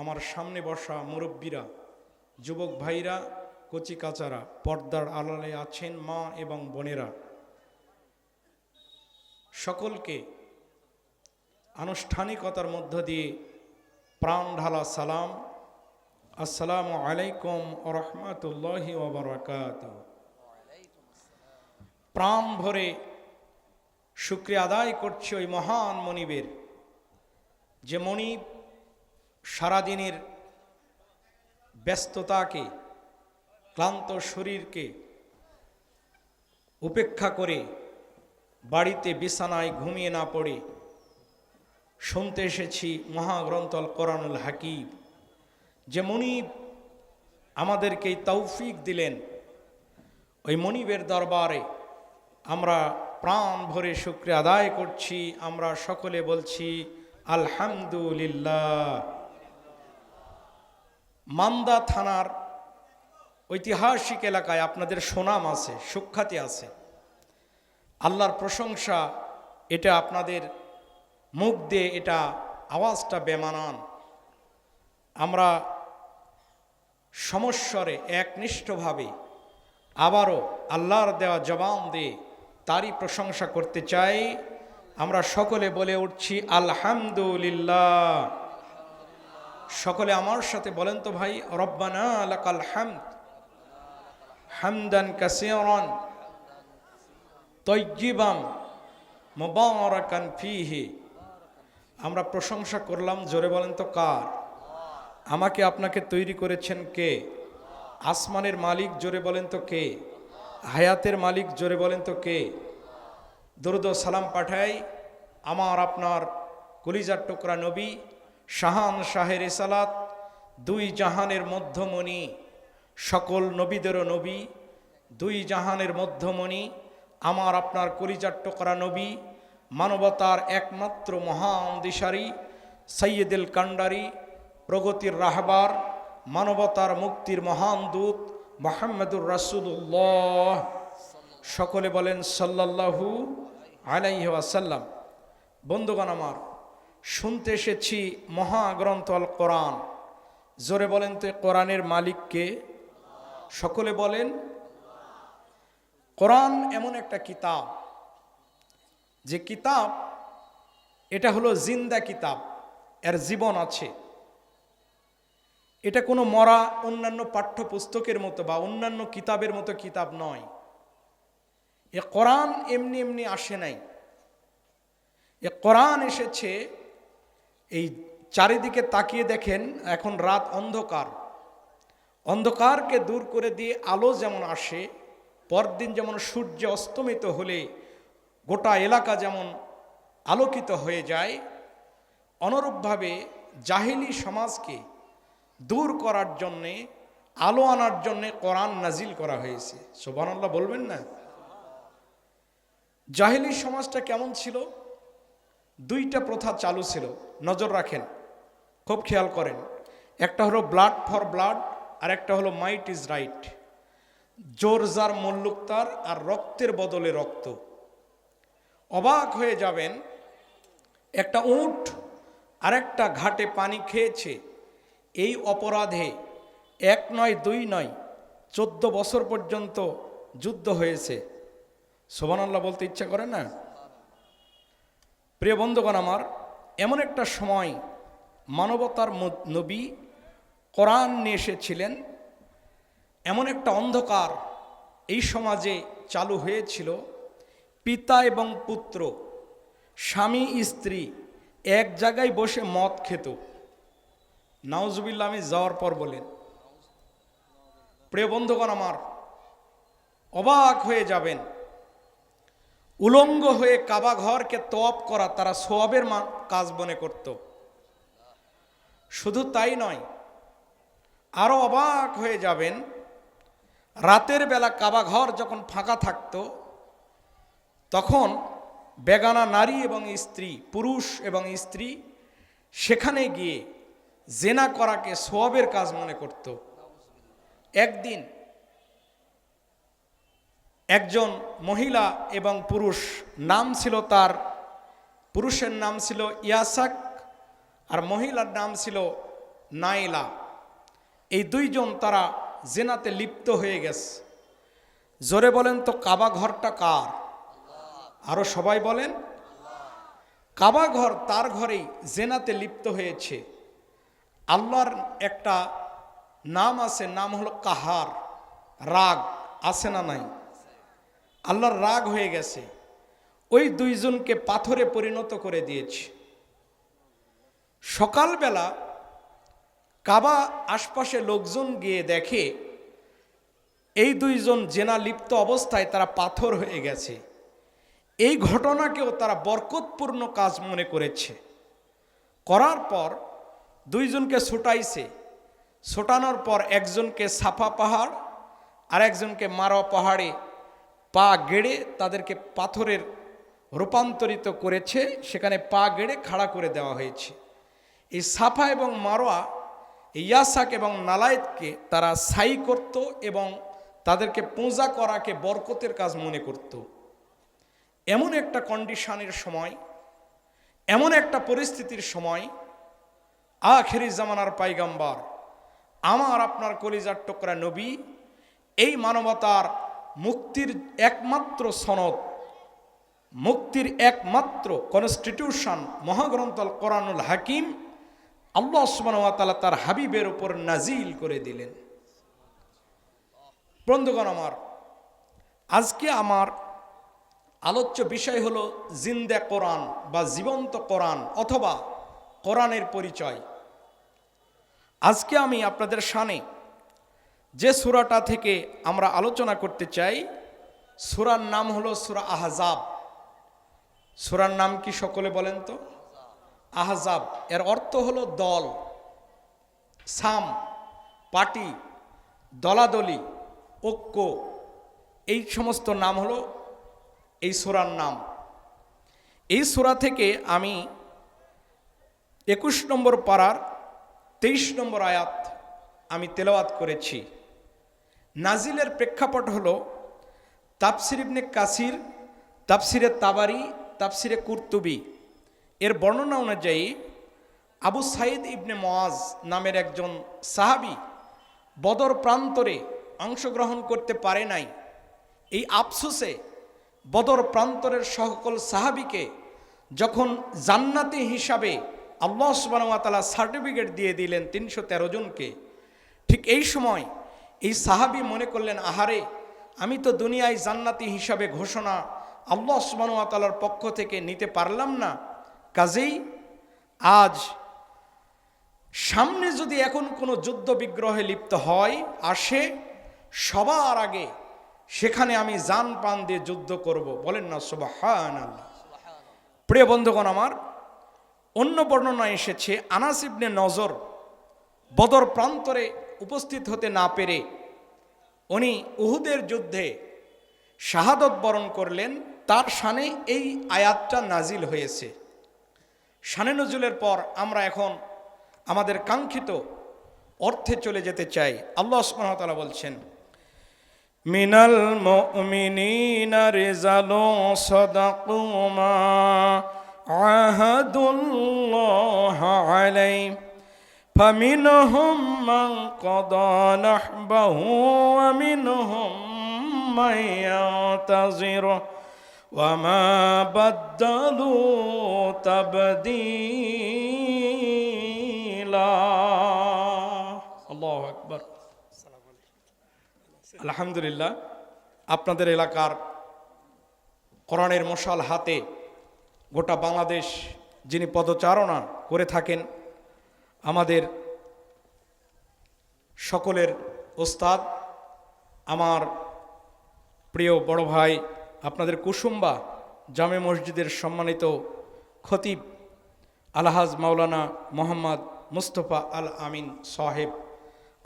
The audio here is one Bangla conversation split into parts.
আমার সামনে বসা মুরব্বীরা, যুবক ভাইরা, কচি কাচারা, পর্দার আড়ালে আছেন মা এবং বোনেরা। সকলকে আনুষ্ঠানিকতার মধ্য দিয়ে প্রাণ ঢালা সালাম। আসসালামু আলাইকুম রহমতুল্লাহি ওবরাকাত প্রাণ ভরে শুক্রিয়া আদায় করছি ওই মহান মনিবের, যে মনিব সারাদিনের ব্যস্ততাকে, ক্লান্ত শরীরকে উপেক্ষা করে বাড়িতে বিছানায় ঘুমিয়ে না পড়ে শুনতে এসেছি মহাগ্রন্থল কোরআনুল হাকিব যে মনিব আমাদেরকে তৌফিক দিলেন। ওই মনিবের দরবারে আমরা প্রাণ ভরে শুক্রিয়া আদায় করছি, আমরা সকলে বলছি, আলহামদুলিল্লাহ। মান্দা থানার ঐতিহাসিক এলাকায় আপনাদের সুনাম আছে, সুখ্যাতি আছে। আল্লাহর প্রশংসা, এটা আপনাদের মুখ দিয়ে এটা আওয়াজটা বেমানান। আমরা সমস্বরে একনিষ্ঠভাবে আবারও আল্লাহর দেওয়া জবান দিয়ে তারই প্রশংসা করতে চাই। আমরা সকলে বলে উঠছি, আলহামদুলিল্লাহ। সকলে আমার সাথে বলেন তো ভাই, রব্বানা লাকাল হামদ হামদান কাসিরান তৈজিবাম মুবারাকান ফিহি। আমরা প্রশংসা করলাম, জোরে বলেন তো কার? আমাকে আপনাকে তৈরি করেছেন কে? আসমানের মালিক, জোরে বলেন তো কে? হায়াতের মালিক, জোরে বলেন তো কে? দরুদ সালাম পাঠাই আমার আপনার কলিজার টুকরা নবী শাহান শাহের এসালাত দুই জাহানের মধ্যমণি, সকল নবীদেরও নবী, দুই জাহানের মধ্যমণি, আমার আপনার কলিজার টুকরা নবী, মানবতার একমাত্র মহান দিশারি, সৈয়দুল কান্ডারি, প্রগতির রাহবার, মানবতার মুক্তির মহান দূত মোহাম্মদুর রাসুল্লাহ সকলে বলেন সাল্লাল্লাহু আলাইহি ওয়াসাল্লাম। বন্ধুগণ আমার শুনতে এসেছি মহাগ্রন্থ আল কোরআন। জোরে বলেন তো কোরআনের মালিককে সকলে বলেন, কোরআন এমন একটা কিতাব। যে কিতাব, এটা হলো জিন্দা কিতাব, এর জীবন আছে। এটা কোনো মরা অন্যান্য পাঠ্যপুস্তকের মতো বা অন্যান্য কিতাবের মতো কিতাব নয়। এ কোরআন এমনি এমনি আসে নাই। এ কোরআন এসেছে এই চারিদিকে তাকিয়ে দেখেন এখন রাত অন্ধকার। অন্ধকারকে দূর করে দিয়ে আলো যেমন আসে, পরদিন যেমন সূর্য অস্তমিত হলে গোটা এলাকা যেমন আলোকিত হয়ে যায়, অনুরূপভাবে জাহিলি সমাজকে দূর করার জন্যে, আলো আনার জন্যে কোরআন নাজিল করা হয়েছে। সোবানাল্লাহ বলবেন না? জাহিলি সমাজটা কেমন ছিল? দুইটা প্রথা চালু ছিল। নজর রাখেন, খুব খেয়াল করেন। একটা হলো ব্লাড ফর ব্লাড আর একটা হলো মাইট ইজ রাইট জোর যার মল্লুক তার, আর রক্তের বদলে রক্ত। অবাক হয়ে যাবেন, একটা উঁট আর একটা ঘাটে পানি খেয়েছে। এই অপরাধে এক নয়, দুই নয়, চোদ্দ বছর পর্যন্ত যুদ্ধ হয়েছে। সোবানাল্লাহ বলতে ইচ্ছা করে না? প্রিয় বন্ধুগণ আমার, এমন একটা সময় মানবতার নবী কোরআন নিয়ে এসেছিলেন। এমন একটা অন্ধকার এই সমাজে চালু হয়েছিল। পিতা এবং পুত্র, স্বামী, স্ত্রী এক জায়গায় বসে মদ খেত। নাউজুবিল্লা আমি যাওয়ার পর বলেন, প্রিয় বন্ধুগণ আমার, অবাক হয়ে যাবেন উলঙ্গ হয়ে কাবা ঘরকে তপ করা তারা সোয়াবের কাজ মনে করত। শুধু তাই নয়, আরও অবাক হয়ে যাবেন, রাতের বেলা কাবা ঘর যখন ফাঁকা থাকত, তখন বেগানা নারী এবং স্ত্রী, পুরুষ এবং স্ত্রী সেখানে গিয়ে জেনা করাকে সোয়াবের কাজ মনে করত। একদিন একজন মহিলা এবং পুরুষ। নাম ছিল তার, পুরুষের নাম ছিল ইয়াসাক আর মহিলার নাম ছিল নাইলা। এই দুইজন তারা জেনাতে লিপ্ত হয়ে গেছে। জোরে বলেন তো, কাবা ঘরটা কার? আরও সবাই বলেন, কাবা ঘর তার ঘরেই জেনাতে লিপ্ত হয়েছে। আল্লাহর একটা নাম আছে, নাম হলো কাহার। রাগ আছে না নাই? আল্লাহর রাগ হয়ে গেছে। ওই দুইজনকে পাথরে পরিণত করে দিয়েছে। সকালবেলা কাবা আশপাশে লোকজন গিয়ে দেখে, এই দুইজন জেনা লিপ্ত অবস্থায় তারা পাথর হয়ে গেছে। এই ঘটনাকেও তারা বরকতপূর্ণ কাজ মনে করেছে। করার পর দুইজনকে ছুটাইছে। ছোটানোর পর একজনকে সাফা পাহাড় আর একজনকে মারোয়া পাহাড়ে পা গেড়ে তাদেরকে পাথরের রূপান্তরিত করেছে, সেখানে পা গেড়ে খাড়া করে দেওয়া হয়েছে। এই সাফা এবং মারোয়া ইয়াসাক এবং নালায়েতকে তারা সাই করত এবং তাদেরকে পূজা করাকে বরকতের কাজ মনে করত। এমন একটা কন্ডিশনের সময়, এমন একটা পরিস্থিতির সময়, আখেরি জামানার পাইগাম্বার, আমার আপনার কলিজার টুকরা নবী, এই মানবতার মুক্তির একমাত্র সনদ, মুক্তির একমাত্র কনস্টিটিউশন মহাগ্রন্থ আল কোরআনুল হাকিম আল্লাহ সুবাহতালা তার হাবিবের উপর নাজিল করে দিলেন। বন্ধুগণ আমার, আজকে আমার আলোচ্য বিষয় হলো জিন্দা কোরআন বা জীবন্ত কোরআন অথবা কোরআনের পরিচয়। আজকে আমি আপনাদের সামনে যে সুরাটা থেকে আমরা আলোচনা করতে চাই, সুরার নাম হলো সুরা আহজাব। সুরার নাম কি সকলে বলেন তো? আহজাব। এর অর্থ হলো দল, সাম, পার্টি, দলাদলি, ঐক্য। এই সমস্ত নাম হলো এই সুরার নাম। এই সুরা থেকে আমি একুশ নম্বর পাড়ার তেইশ নম্বর আয়াত আমি তেলাওয়াত করেছি। নাজিলের প্রেক্ষাপট হল তাপসির ইবনে কাসির তাপসিরে তাবারি তাপসিরে কুর্তুবি। এর বর্ণনা অনুযায়ী আবু সাইদ ইবনে মোয়াজ নামের একজন সাহাবি বদর প্রান্তরে অংশগ্রহণ করতে পারে নাই। এই আফসোসে বদর প্রান্তরের সকল সাহাবিকে যখন জান্নাতি হিসাবে আল্লাহ সুবাহতালা সার্টিফিকেট দিয়ে দিলেন তিনশো তেরো জনকে, ঠিক এই সময় এই সাহাবি মনে করলেন, আহারে, আমি তো দুনিয়ায় জান্নাতি হিসাবে ঘোষণা আল্লাহ সুবাহতালার পক্ষ থেকে নিতে পারলাম না। কাজেই আজ সামনে যদি এখন কোনো যুদ্ধ বিগ্রহে লিপ্ত হয়, আসে, সবার আগে সেখানে আমি জান পান দিয়ে যুদ্ধ করব। বলেন না সুবাহান আল্লাহ প্রিয় বন্ধুগণ আমার, অন্য বর্ণনা এসেছে, আনাস ইবনে নজর বদর প্রান্তরে উপস্থিত হতে না পেরে উনি উহুদের যুদ্ধে শাহাদত বরণ করলেন। তার সানে এই আয়াতটা নাজিল হয়েছে। শানে নজুলের পর আমরা এখন আমাদের কাঙ্ক্ষিত অর্থে চলে যেতে চাই। আল্লাহ সুবহানাহু বলছেন, মিনাল মুমিনিনা রিজালু আহাদুল্লাহ আলাইহি فمنهم من قضى نحبه ومنهم من ينتظر وما بدلوا تبديلا الله أكبر আলহামদুলিল্লাহ আপনাদের এলাকার কোরআনের মশাল হাতে গোটা বাংলাদেশ যিনি পদচারণা করে থাকেন আমাদের সকলের ওস্তাদ, আমার প্রিয় বড় ভাই, আপনাদের কুসুম্বা জামে মসজিদের সম্মানিত খতিব আলহাজ মাওলানা মোহাম্মদ মুস্তফা আল আমিন সাহেব,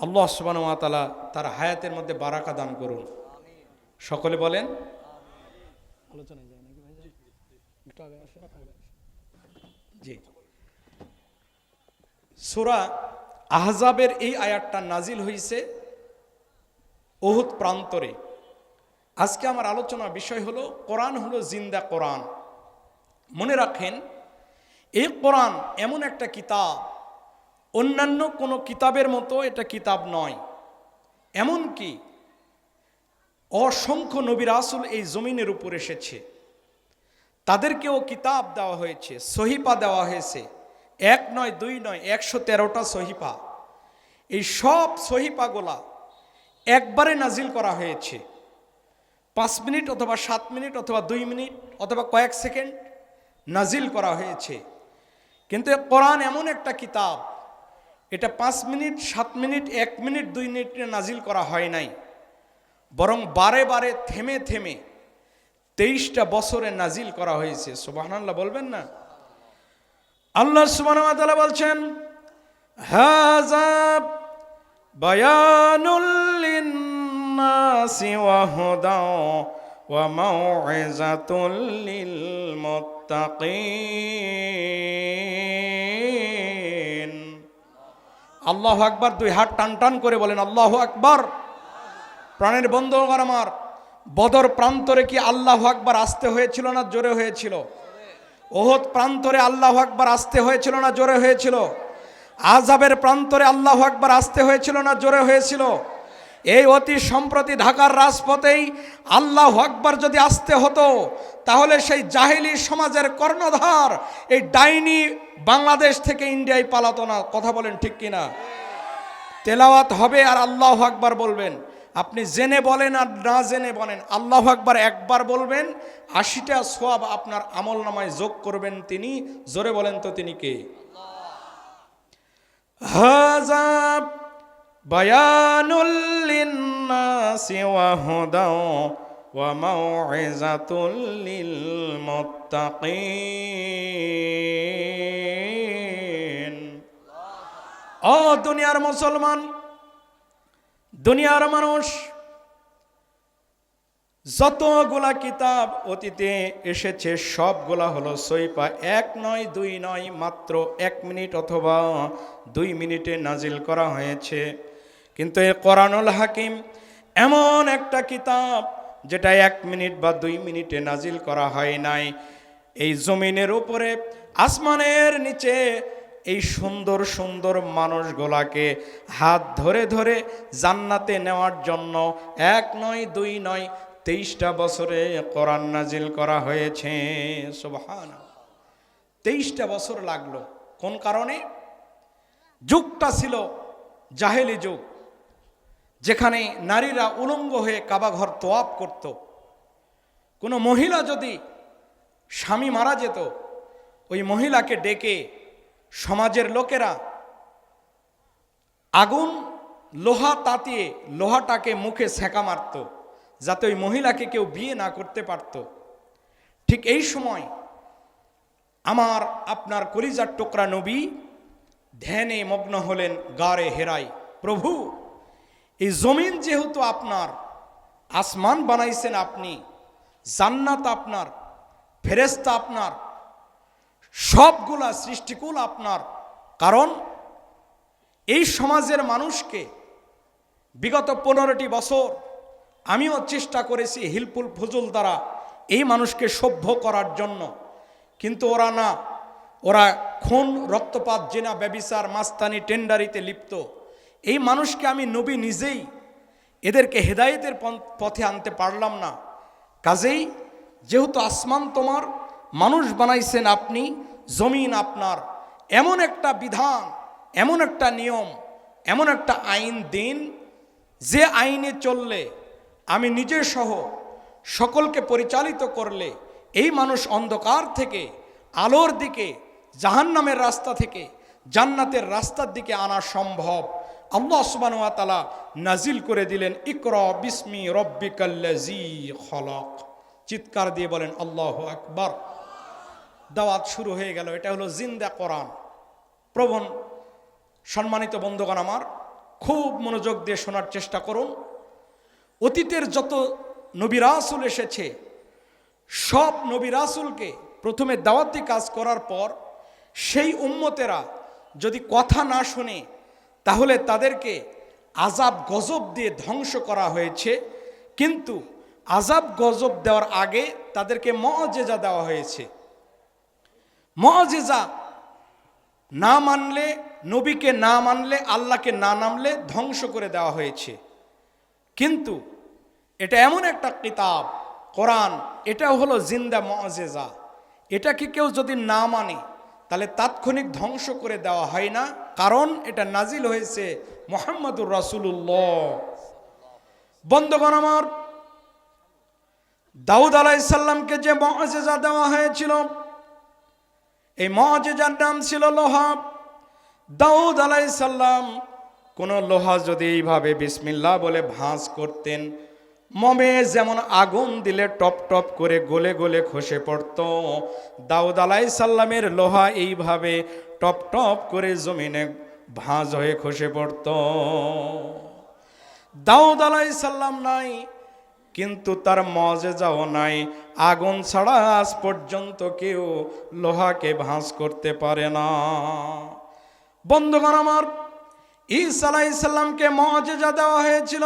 আল্লাহ সুবানুয়াতালা তার হায়াতের মধ্যে বারাকা দান করুন। সকলে বলেন? জি সুরা আহজাবের এই আয়াতটা নাজিল হয়েছে ওহুদ প্রান্তরে। আজকে আমার আলোচনার বিষয় হলো, কোরআন হলো জিন্দা কোরআন। মনে রাখেন, এই কোরআন এমন একটা কিতাব, অন্যান্য কোনো কিতাবের মতো এটা কিতাব নয়। এমন কি অসংখ্য নবীর আসল এই জমিনের উপর এসেছে। তাদেরকেও কিতাব দেওয়া হয়েছে সহিপা দেওয়া হয়েছে। এক নয়, দুই নয়, একশো তেরোটা সহিপা এই সব সহিপাগুলা একবারে নাজিল করা হয়েছে। পাঁচ মিনিট অথবা সাত মিনিট অথবা দুই মিনিট অথবা কয়েক সেকেন্ড নাজিল করা হয়েছে। কিন্তু কোরআন এমন একটা কিতাব, এটা পাঁচ মিনিট, সাত মিনিট, এক মিনিট, দুই মিনিটে নাজিল করা হয় নাই। বরং বারে বারে থেমে থেমে তেইশটা বছরে নাজিল করা হয়েছে। সুবাহান্লাহ বলবেন না? আল্লাহ সুবাহ বলছেন আল্লাহ আকবার, দুই হাত টান টান করে বলেন, আল্লাহ আকবার। প্রাণের বন্ধুগণ আমার, বদর প্রান্তরে কি আল্লাহ আকবার আসতে হয়েছিল না জোরে হয়েছিল? ওহদ প্রান্তরে আল্লাহ আকবার আসতে হয়েছিল না জোরে হয়েছিল? আজাবের প্রান্তরে আল্লাহ আকবার আসতে হয়েছিল না জোরে হয়েছিল? এই অতি সম্প্রতি ঢাকার রাজপথেই আল্লাহ আকবার যদি আসতে হতো, তাহলে সেই জাহিলি সমাজের কর্ণধার এই ডাইনি বাংলাদেশ থেকে ইন্ডিয়ায় পালাতো না। কথা বলেন ঠিক কিনা? তেলাওয়াত হবে আর আল্লাহ আকবার বলবেন। আপনি জেনে বলেন আর না জেনে বলেন, আল্লাহ আকবার একবার বলবেন, আশিটা সোয়াব আপনার আমল নামায় যোগ করবেন তিনি, জোরে বলেন তো তিনি কে? দুনিয়ার মুসলমান দুনিয়ার মানুষ যতগুলা কিতাব অতীতে এসেছে, সবগুলা হলো সৈপা এক নয়, দুই নয়, মাত্র এক মিনিট অথবা দুই মিনিটে নাজিল করা হয়েছে। কিন্তু এ কোরআনুল হাকিম এমন একটা কিতাব যেটা এক মিনিট বা দুই মিনিটে নাজিল করা হয় নাই। এই জমিনের উপরে, আসমানের নিচে এই সুন্দর সুন্দর মানুষগুলাকে হাত ধরে ধরে জান্নাতে নেওয়ার জন্য এক নয়, দুই নয়, তেইশটা বছরে কোরআন নাজিল করা হয়েছে। সুবহান তেইশটা বছর লাগল। কোন কারণে? যুগটা ছিল জাহেলি যুগ, যেখানে নারীরা উলঙ্গ হয়ে কাবাঘর তোয়াপ করত। কোনো মহিলা যদি স্বামী মারা যেত, ওই মহিলাকে ডেকে সমাজের লোকেরা আগুন, লোহা তাতিয়ে লোহাটাকে মুখে সেঁকা মারত, যাতে ওই মহিলাকে কেউ বিয়ে না করতে পারত। ঠিক এই সময় আমার, আপনার কলিজার টোকরা নবী ধ্যানে মগ্ন হলেন গারে হেরাই। প্রভু, এই জমিন যেহেতু আপনার, আসমান বানাইছেন আপনি, জান্নাত আপনার ফেরেস্তা আপনার সবগুলা সৃষ্টিকুল আপনার। কারণ এই সমাজের মানুষকে বিগত পনেরোটি বছর আমিও চেষ্টা করেছি হিলপুল ফজুল দ্বারা এই মানুষকে সভ্য করার জন্য। কিন্তু ওরা না, ওরা খুন, রক্তপাত, জেনা, ব্যবিচার, মাস্তানি, টেন্ডারিতে লিপ্ত। এই মানুষকে আমি নবী নিজেই এদেরকে হেদায়েতের পথে আনতে পারলাম না। কাজেই যেহেতু আসমান তোমার মানুষ বানাইছেন আপনি, জমিন আপনার। এমন একটা বিধান, এমন একটা নিয়ম, এমন একটা আইন দিন, যে আইনে চললে আমি নিজে সহ সকলকে পরিচালিত করলে এই মানুষ অন্ধকার থেকে, আলোর দিকে, জাহান্নামের রাস্তা থেকে, জান্নাতের রাস্তার দিকে আনা সম্ভব। আল্লাহ সুবান তালা নাজিল করে দিলেন, ইকর বিস্মি রব্বিকাল্লাজি খলক। চিৎকার দিয়ে বলেন, আল্লাহ আকবার। দাওয়াত শুরু হয়ে গেল। এটা হলো জিন্দা কোরআন। প্রবণ, সম্মানিত বন্ধুগণ আমার, খুব মনোযোগ দিয়ে শোনার চেষ্টা করুন। অতীতের যত নবী রাসূল এসেছে, সব নবী রাসূলকে প্রথমে দাওয়াতি কাজ করার পর সেই উম্মতেরা যদি কথা না শুনে, তাহলে তাদেরকে আজাব গজব দিয়ে ধ্বংস করা হয়েছে। কিন্তু আজাব গজব দেওয়ার আগে তাদেরকে মজেজা দেওয়া হয়েছে। মজেজা না মানলে, নবীকে না মানলে, আল্লাহকে না নামলে ধ্বংস করে দেওয়া হয়েছে। কিন্তু এটা এমন একটা কিতাব, কোরআন এটা হলো জিন্দা মজেজা এটাকে কেউ যদি না মানে তাহলে তাৎক্ষণিক ধ্বংস করে দেওয়া হয় না, কারণ এটা নাজিল হয়েছে মোহাম্মদুর রাসুল্লাহ বন্ধগণ আমার, দাউদ আলাইসাল্লামকে যে মজেজা দেওয়া হয়েছিল এই মজেজার নাম ছিল লোহা। দাউদ আলাইসাল্লাম কোনো লোহা যদি এইভাবে বিসমিল্লা বলে ভাঁজ করতেন, মমে যেমন আগুন দিলে টপ টপ করে গলে গলে খসে পড়ত, দাউদ আলাইসাল্লামের লোহা এইভাবে টপ টপ করে জমিনে ভাঁজ হয়ে খসে পড়ত। দাউদ আলাইসাল্লাম নাই, কিন্তু তার মজেজাও নাই আগুন ছাড়া আজ পর্যন্ত কেউ লোহাকে ভাঁজ করতে পারে না। বন্ধুগণ আমার, ঈসা আলাইসাল্লামকে মজেজা দেওয়া হয়েছিল।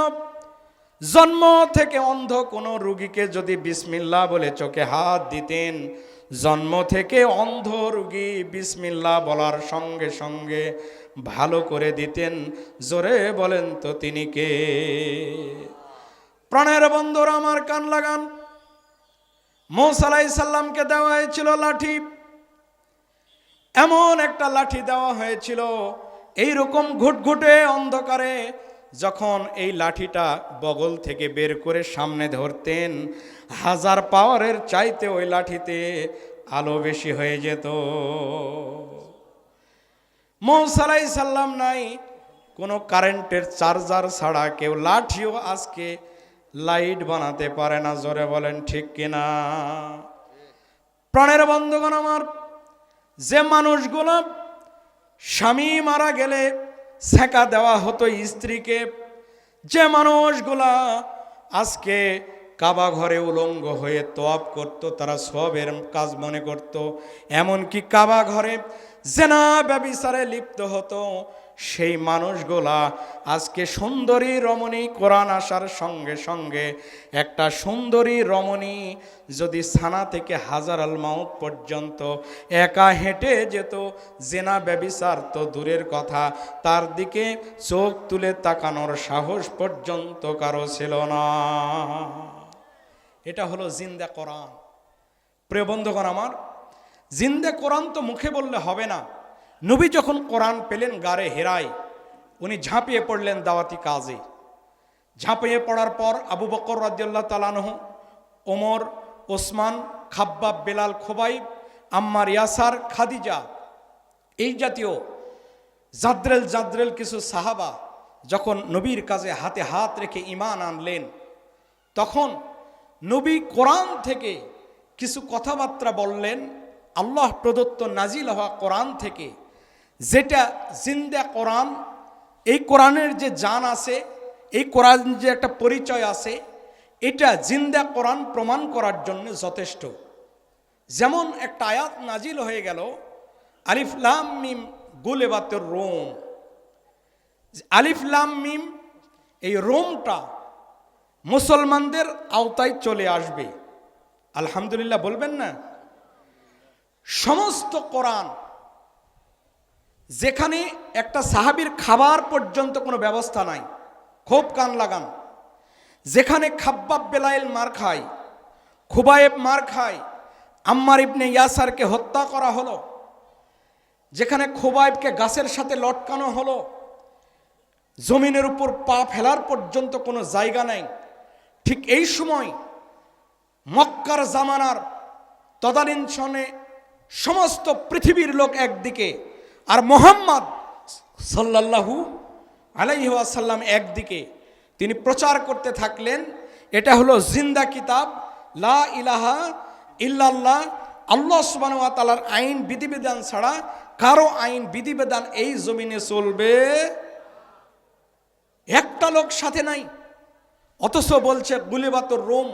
জন্ম থেকে অন্ধ কোনো রুগীকে যদি বিসমিল্লা বলে চোখে হাত দিতেন, জন্ম থেকে অন্ধ রুগী বিসমিল্লা বলার সঙ্গে সঙ্গে ভালো করে দিতেন। জোরে বলেন তো তিনি কে? প্রাণের বন্ধুরা আমার কান লাগান। মোসালাই সাল্লামকে দেওয়া হয়েছিল লাঠি। এমন একটা লাঠি দেওয়া হয়েছিল এই রকম ঘুটঘুটে অন্ধকারে যখন এই লাঠিটা বগল থেকে বের করে সামনে ধরতেন, হাজার পাওয়ারের চাইতে ওই লাঠিতে আলো বেশি হয়ে যেত। মৌসালাই সাল্লাম নাই, কোনো কারেন্টের চার্জার ছাড়া কেউ লাঠিও আজকে লাইট বানাতে পারে না, জোরে বলেন ঠিক কিনা? প্রাণের বন্ধুগণ আমার, যে মানুষগুলো স্বামী মারা গেলে সেকা দেওয়া হতো স্ত্রীকে, যে মানুষগুলা আজকে কাবা ঘরে উলঙ্গ হয়ে তপ করত, তারা সবের কাজ মনে করত। এমনকি কাবা ঘরে জেনা ব্যবিচারে লিপ্ত হতো সেই মানুষগুলা আজকে সুন্দরী রমণী কোরআন আসার সঙ্গে সঙ্গে একটা সুন্দরী রমণী যদি সানা থেকে হাজার আল মাউত পর্যন্ত একা হেঁটে যেত, জেনা ব্যবিচার তো দূরের কথা, তার দিকে চোখ তুলে তাকানোর সাহস পর্যন্ত কারও ছিল না। এটা হলো জিন্দা কোরআন। প্রিয় বন্ধুগণ আমার, জিন্দা কোরআন তো মুখে বললে হবে না। নবী যখন কোরআন পেলেন গারে হেরাই উনি ঝাঁপিয়ে পড়লেন দাওয়াতি কাজে। ঝাঁপিয়ে পড়ার পর আবু বকর রাজিয়াল্লাহ তালানহ ওমর, ওসমান, খাব্বাব, বেলাল, খোবাইব, আম্মার ইয়াসার, খাদিজা এই জাতীয় জাদ্রেল জাদ্রেল কিছু সাহাবা যখন নবীর কাজে হাতে হাত রেখে ইমান আনলেন, তখন নবী কোরআন থেকে কিছু কথাবার্তা বললেন, আল্লাহ প্রদত্ত নাজিল হওয়া কোরআন থেকে যেটা জিন্দা কোরআন, এই কোরআনের যে জান আছে, এই কোরআন যে একটা পরিচয় আছে, এটা জিন্দা কোরআন প্রমাণ করার জন্য যথেষ্ট। যেমন একটা আয়াত নাজিল হয়ে গেল আলিফলাম মিম গুলেবাতের রোম। আলিফলাম মিম, এই রোমটা মুসলমানদের আওতায় চলে আসবে। আলহামদুলিল্লাহ বলবেন না? সমস্ত কোরআন যেখানে একটা সাহাবির খাবার পর্যন্ত কোনো ব্যবস্থা নাই। খুব কান লাগান। যেখানে খাব্বাব বেলাইল মার খায়, খুবায়েব মার খায়, আম্মার ইবনে ইয়াসারকে হত্যা করা হলো, যেখানে খুবাইবকে গাছের সাথে লটকানো হলো, জমিনের উপর পা ফেলার পর্যন্ত কোনো জায়গা নাই। ঠিক এই সময় মক্কার জামানার তদানীন সনে সমস্ত পৃথিবীর লোক একদিকে আর মোহাম্মদ সাল্লাল্লাহু আলাইহি ওয়াসাল্লাম একদিকে তিনি প্রচার করতে থাকলেন, এটা হলো জিন্দা কিতাব, লা ইলাহা ইল্লাল্লাহ, আল্লাহ সুবহানাহু ওয়া তাআলার আইন, বিধিবিধান ছাড়া কারও আইন, বিধিবিধান এই জমিনে চলবে। একটা লোক সাথে নাই, অথচ বলছে গুলিবাতর রোম।